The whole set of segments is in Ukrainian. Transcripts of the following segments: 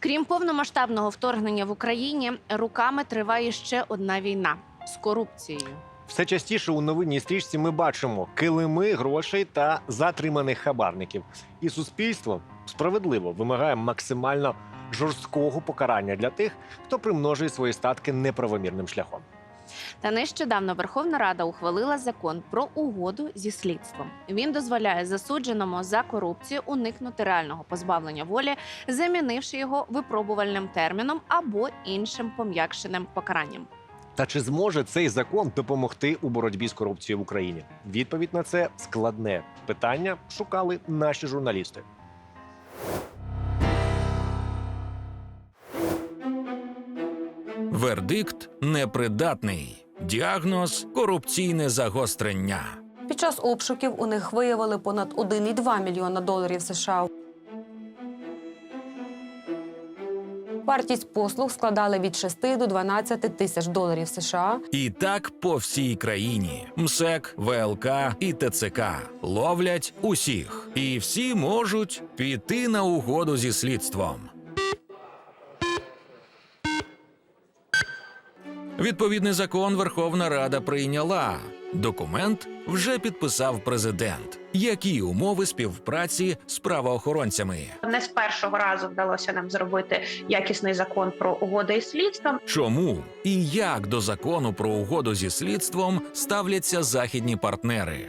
Крім повномасштабного вторгнення в Україні, руками триває ще одна війна з корупцією. Все частіше у новинній стрічці ми бачимо килими грошей та затриманих хабарників. І суспільство справедливо вимагає максимально жорсткого покарання для тих, хто примножує свої статки неправомірним шляхом. Та нещодавно Верховна Рада ухвалила закон про угоду зі слідством. Він дозволяє засудженому за корупцію уникнути реального позбавлення волі, замінивши його випробувальним терміном або іншим пом'якшеним покаранням. Та чи зможе цей закон допомогти у боротьбі з корупцією в Україні? Відповідь на це складне питання шукали наші журналісти. Вердикт непридатний. Діагноз корупційне загострення. Під час обшуків у них виявили понад 1,2 мільйона доларів США. Вартість послуг складали від 6 до 12 тисяч доларів США. І так по всій країні. МСЕК, ВЛК і ТЦК ловлять усіх, і всі можуть піти на угоду зі слідством. Відповідний закон Верховна Рада прийняла. Документ вже підписав президент. Які умови співпраці з правоохоронцями? Не з першого разу вдалося нам зробити якісний закон про угоди із слідством. Чому і як до закону про угоду зі слідством ставляться західні партнери?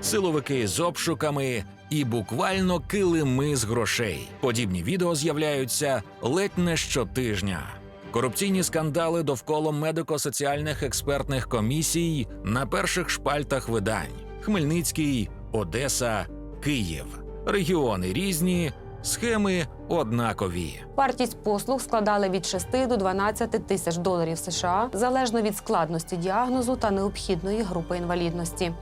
Силовики з обшуками і буквально килими з грошей. Подібні відео з'являються ледь не щотижня. Корупційні скандали довкола медико-соціальних експертних комісій на перших шпальтах видань: Хмельницький, Одеса, Київ. Регіони різні, схеми однакові. Вартість послуг складали від 6 до 12 тисяч доларів США залежно від складності діагнозу та необхідної групи інвалідності.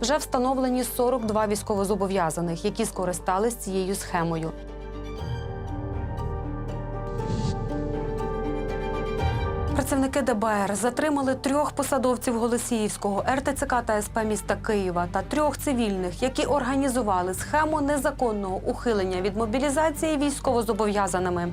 Вже встановлені 42 військовозобов'язаних, які скористались цією схемою. Працівники ДБР затримали трьох посадовців Голосіївського РТЦК та СП міста Києва та трьох цивільних, які організували схему незаконного ухилення від мобілізації військовозобов'язаними.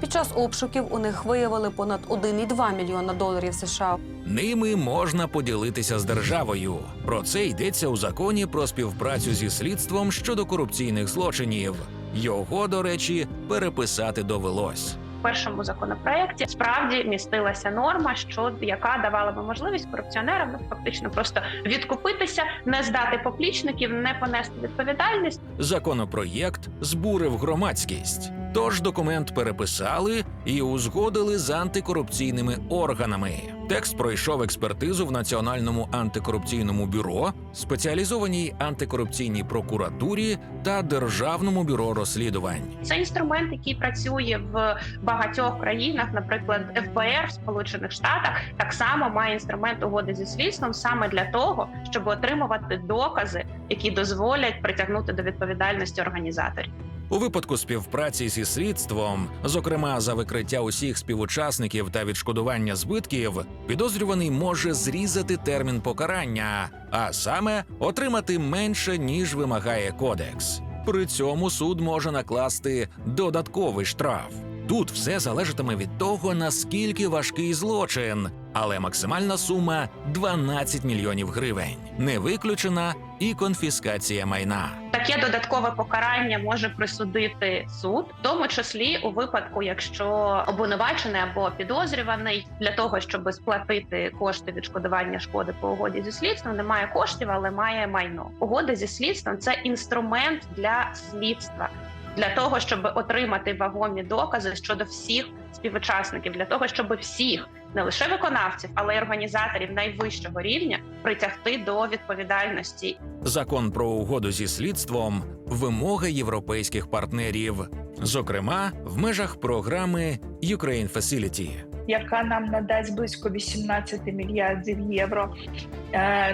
Під час обшуків у них виявили понад 1,2 мільйона доларів США. Ними можна поділитися з державою. Про це йдеться у законі про співпрацю зі слідством щодо корупційних злочинів. Його, до речі, переписати довелось. Першому законопроекті справді містилася норма, що яка давала би можливість корупціонерам ну, фактично просто відкупитися, не здати поплічників, не понести відповідальність. Законопроєкт збурив громадськість. Тож документ переписали і узгодили з антикорупційними органами. Текст пройшов експертизу в Національному антикорупційному бюро, спеціалізованій антикорупційній прокуратурі та Державному бюро розслідувань. Це інструмент, який працює в багатьох країнах, наприклад, ФБР в Сполучених Штатах так само має інструмент угоди зі слідством саме для того, щоб отримувати докази, які дозволять притягнути до відповідальності організаторів. У випадку співпраці зі слідством, зокрема за викриття усіх співучасників та відшкодування збитків, підозрюваний може зрізати термін покарання, а саме отримати менше ніж вимагає кодекс. При цьому суд може накласти додатковий штраф. Тут все залежатиме від того, наскільки важкий злочин, але максимальна сума 12 мільйонів гривень. Не виключена і конфіскація майна. Таке додаткове покарання може присудити суд, в тому числі у випадку, якщо обвинувачений або підозрюваний для того, щоб сплатити кошти відшкодування шкоди по угоді зі слідством, немає коштів, але має майно. Угода зі слідством це інструмент для слідства. Для того щоб отримати вагомі докази щодо всіх співучасників, для того щоб всіх не лише виконавців, але й організаторів найвищого рівня притягти до відповідальності Закон про угоду зі слідством вимога європейських партнерів, зокрема в межах програми Ukraine Facility. яка нам надасть близько 18 мільярдів євро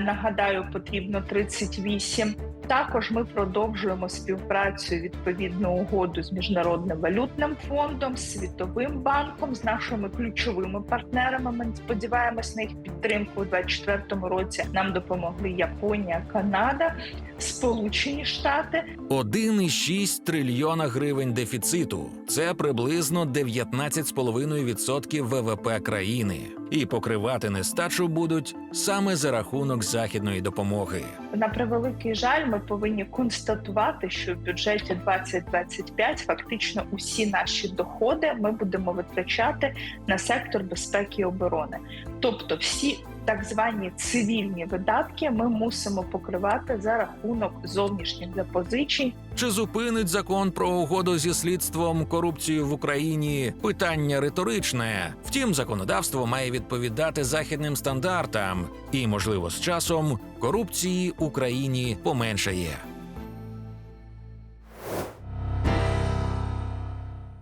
Нагадаю, потрібно 38. Також ми продовжуємо співпрацю відповідну угоду з міжнародним валютним фондом, світовим банком, з нашими ключовими партнерами. Ми сподіваємось на їх підтримку у 2024 році. Нам допомогли Японія, Канада, Сполучені Штати. 1,6 трильйона гривень дефіциту це приблизно 19,5% ВВП країни, і покривати нестачу будуть саме за рахунок західної допомоги. На превеликий жаль, ми повинні констатувати, що в бюджеті 2025 фактично усі наші доходи ми будемо витрачати на сектор безпеки і оборони. Тобто, всі так звані цивільні видатки ми мусимо покривати за рахунок зовнішніх запозичень Чи зупинить закон про угоду зі слідством корупцію в Україні? Питання риторичне. Втім, законодавство має відповідати західним стандартам, і, можливо, з часом корупції Україні поменшає.